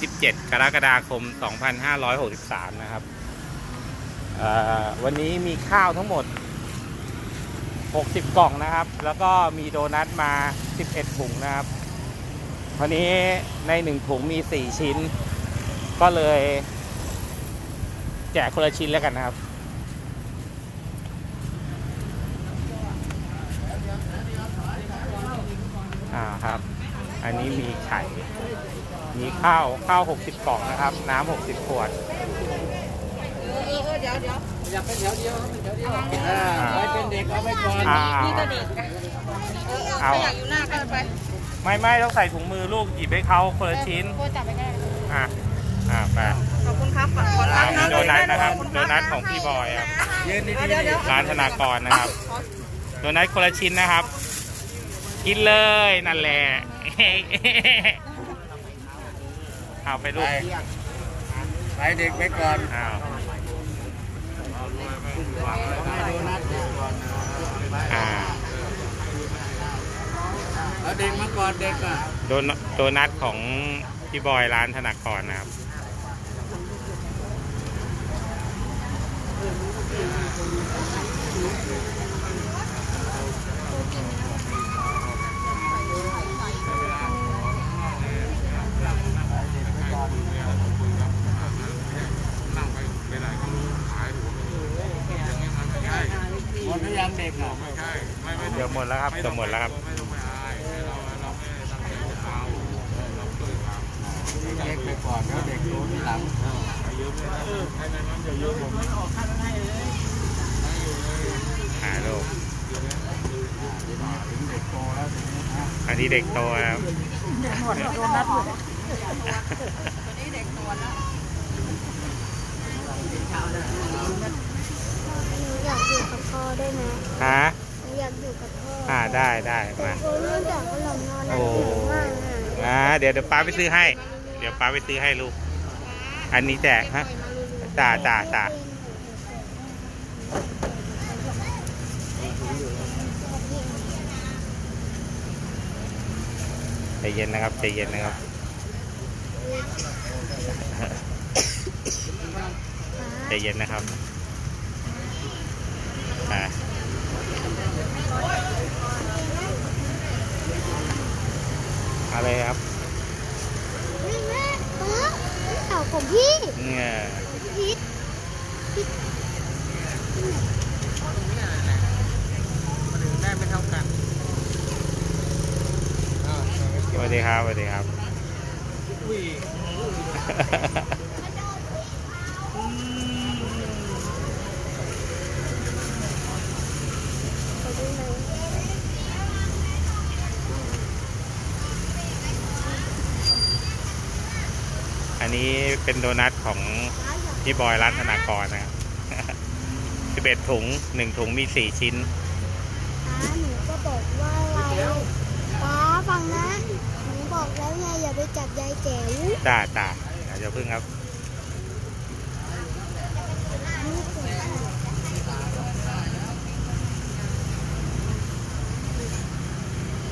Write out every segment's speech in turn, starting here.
17 กรกฎาคม 2563 นะครับ วันนี้มีข้าวทั้งหมด 60 กล่องนะครับ แล้วก็มีโดนัทมา 11 ถุงนะครับคราวนี้ใน 1 ถุงมี 4 ชิ้น ก็เลย แจกคนละชิ้นแล้วกันนะครับอ่าครับ อันนี้มีไข่ มีข้าวข้าว 60 กล่องนะครับ น้ำ 60 ขวด อยาเป็นแถวเดียวเป็นแถวเดียวอ่าไว้เป็นเด็กเอาไว้ก่อนอ่า นี่ก็เด็กนะเออเอาเอาอยากอยู่หน้าก็ไปไม่ไม่ต้องใส่ถุงมือลูกหยิบให้เขาคนละชิ้น โคจับไปก็ได้อะ อะไปขอบคุณครับขอบคุณอ่าครับมีโดนัทนะครับ โดนัทของพี่บอยครับยืนดีเดี๋ยวเดี๋ยวร้านธนากรนะครับ โดนัทคนละชิ้นนะครับ กินเลยนั่นแหละ เอาไปๆลูไปกไปเด็กไปก่อนอ้าวให้โดนัทเด็กก่อนอ่าเอาเด็กมาก่อนเด็กอะโดนโดนัทของพี่บอยร้านธนากรนะครับหม ดหรือยังเด็กอะเดี๋ยวหมดแล้วครับจะหมดแล้วครับเด็กไปก่อนแล้วเด็กดูที่หลังหาลูกถึงเด็กโตแล้วถึงนี้นะอันนี้เด็กโตแล้ว หนูอยากอยู่กับพ่อได้ไหมฮะหนูอยากอยู่กับพ่ออ่าได้ได้มาโอ้เรื่องจากขนมนอนน่ะโอ้หิวมากอะอ่าเดี๋ยวเดี๋ยวป้าไปซื้อให้ เดี๋ยวป้าไปซื้อให้ลูก อันนี้แจกฮะจ้าจ้าจ้าใจเย็นนะครับใจเย็นนะครับ ใจเย็นนะครับอ่าเอาเลยครับแม่แม่ป๊าเต่าของพี่เนี่ยพีทแม่ไม่เท่ากันสวัสดีครับสวัสดีครับ อุ้ย ขอดูหน่อย อันนี้เป็นโดนัทของพี่บอยร้านธนากรนะครับ11ถุง1ถุงมี4ชิ้นป้าหนูก็บอกว่าอะไรป้าฟังนะหนูบอกแล้วไงอย่าไปจับยายแจ๋วจ้าจ้าเดี๋ยวพึ่งครับ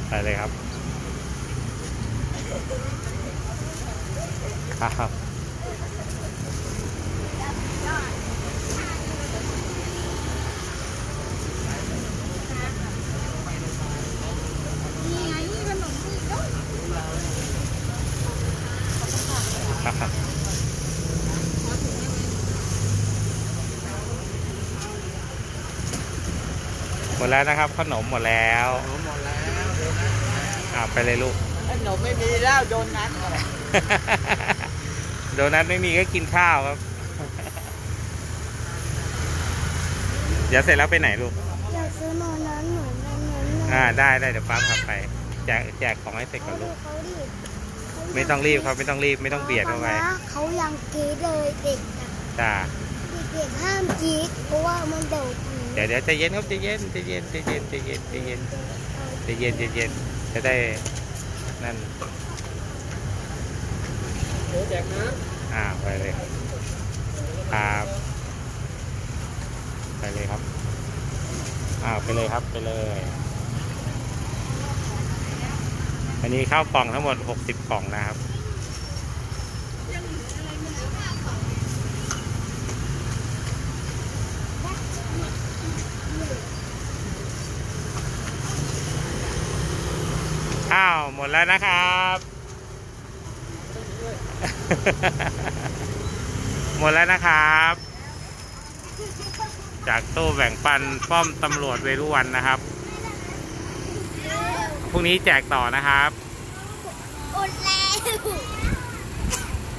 ไปเลยครับ ครับนี่ไงนี่ขนมจีนด้วยหมดแล้วนะครับ ขนมหมดแล้วหมดแล้วเดี๋ยวนะอ่าไปเลยลูกขนมไม่มีแล้วโดนัทอะไร โดนัทไม่มีก็กินข้าวครับ เดี๋ยวเสร็จแล้วไปไหนลูก อยากซื้อนอนนั้นเหมือนนั้นนั้นอ่าได้ได้เดี๋ยวป้าพาไป แจกแจกของให้เสร็จก่อนลูก เขาดิไม่ต้องรีบครับไม่ต้องรีบไม่ต้องเบียดเข้าไปนะเขายังกรีดเลยเด็กนะจ้าเด็กๆห้ามกรีดเพราะว่ามันเดาผีเดี๋ยวเดี๋ยวใจเย็นครับใจเย็นใจเย็นใจเย็นใจเย็นใจเย็นใจเย็นใจเย็นจะได้นั่น อ้ำอ่าไปเลยครับไปเลยครับอ่าไปเลยครับไปเลย อันนี้ข้าวกล่องทั้งหมดหกสิบกล่องนะครับข้าวหมดแล้วนะครับ หมดแล้วนะครับ จากตู้แบ่งปันป้อมตำรวจเวรุวันนะครับ พรุ่งนี้แจกต่อนะครับอดแล้ว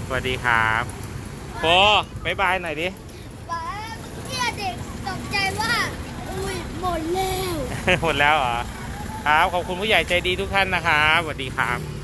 สวัสดีครับโปบายบายหน่อยดิป้าเนี่ยเด็กตกใจว่า อุ้ยหมดแล้ว หมดแล้วเหรอ ครับ ขอบคุณผู้ใหญ่ใจดีทุกท่านนะครับสวัสดีครับ